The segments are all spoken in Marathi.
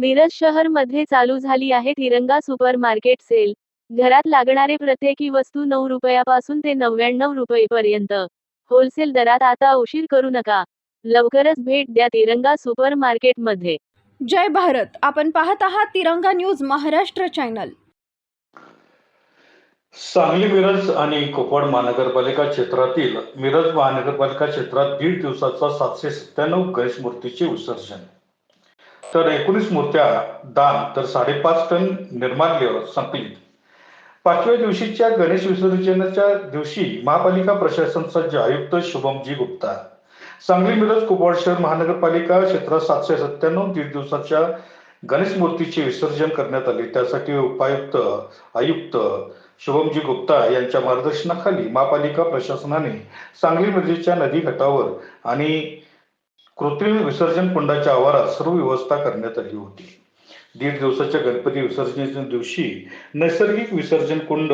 मिरज शहरमध्ये चालू झाली आहे तिरंगा सुपर मार्केट सेल. घरात लागणारे प्रत्येकी वस्तू नऊ रुपयापासून ते नव्याण्णव रुपयेपर्यंत. होलसेल दरात आता उशीर करू नका. लवकरच भेट द्या तिरंगा सुपर मार्केटमध्ये जय भारत. आपण पाहत आहात तिरंगा न्यूज महाराष्ट्र चॅनल. सांगली मिरज आणि कोकण महानगरपालिका क्षेत्रातील मिरज महानगरपालिका क्षेत्रात दीड दिवसाचा सातशे सत्त्याण्णव गणेश मूर्तीचे विसर्जन. तर एकोणीस मूर्त्या दान तर साडेपाच टन निर्माल्य संकलित. पाचव्या दिवशीच्या गणेश विसर्जनाच्या दिवशी महापालिका प्रशासन सज्ज आयुक्त शुभमजी गुप्ता. सांगली मिरज कुपवाड शहर महानगरपालिका क्षेत्रात सातशे सत्त्याण्णव दीड दिवसाच्या गणेश मूर्तीचे विसर्जन करण्यात आले. त्यासाठी उपायुक्त आयुक्त शुभमजी गुप्ता यांच्या मार्गदर्शनाखाली महापालिका प्रशासनाने सांगली मिरजेच्या नदी घाटावर आणि कृत्रिम विसर्जन कुंडाच्या आवारात सर्व व्यवस्था करण्यात आली होती. दीड दिवसाच्या गणपती विसर्जनाच्या दिवशी नैसर्गिक विसर्जन कुंड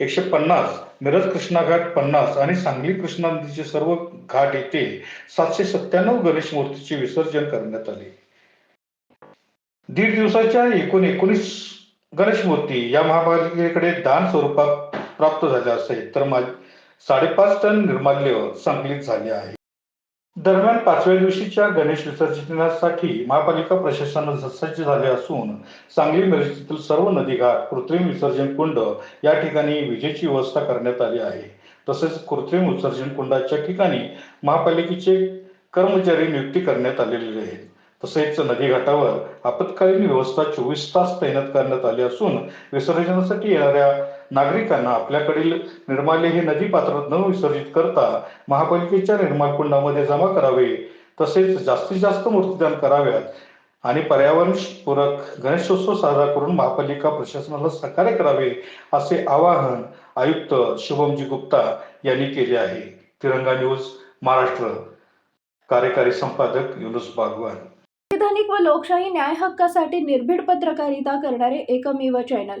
एकशे पन्नास मिरज कृष्णा घाट पन्नास आणि सांगली कृष्णा नदीचे सर्व घाट येथे सातशे सत्त्याण्णव गणेश मूर्तीचे विसर्जन करण्यात आले. दीड दिवसाच्या एकूण एकोणीस गणेश मूर्ती या महापालिकेकडे दान स्वरूपात प्राप्त झाल्या असेल तर मा साडेपाच टन निर्माल्य संकलित झाले आहे. दरम्यान पाचव्या दिवशीच्या गणेश विसर्जनासाठी महापालिका प्रशासन सज्ज झाले असून सांगली मिरजेतील सर्व नदीघाट कृत्रिम विसर्जन कुंड या ठिकाणी विजेची व्यवस्था करण्यात आली आहे. तसेच कृत्रिम विसर्जन कुंडाच्या ठिकाणी महापालिकेचे कर्मचारी नियुक्ती करण्यात आलेले आहेत. तसेच नदीघाटावर आपत्कालीन व्यवस्था चोवीस तास तैनात करण्यात आली असून विसर्जनासाठी येणाऱ्या नागरिकांना आपल्याकडील निर्माल्य हे नदी पात्रात न विसर्जित करता महापालिकेच्या निर्माल कुंडामध्ये जमा करावे. तसेच जास्तीत जास्त मूर्तीदान कराव्यात. आणि पर्यावरणपूरक गणेशोत्सव साजरा करून महापालिका प्रशासनाला सहकार्य करावे असे आवाहन आयुक्त शुभमजी गुप्ता यांनी केले आहे. तिरंगा न्यूज महाराष्ट्र. कार्यकारी संपादक युनुस बागवान. संविधानिक व लोकशाही न्याय हक्कासाठी निर्भीड पत्रकारिता करणारे एकमेव चॅनल.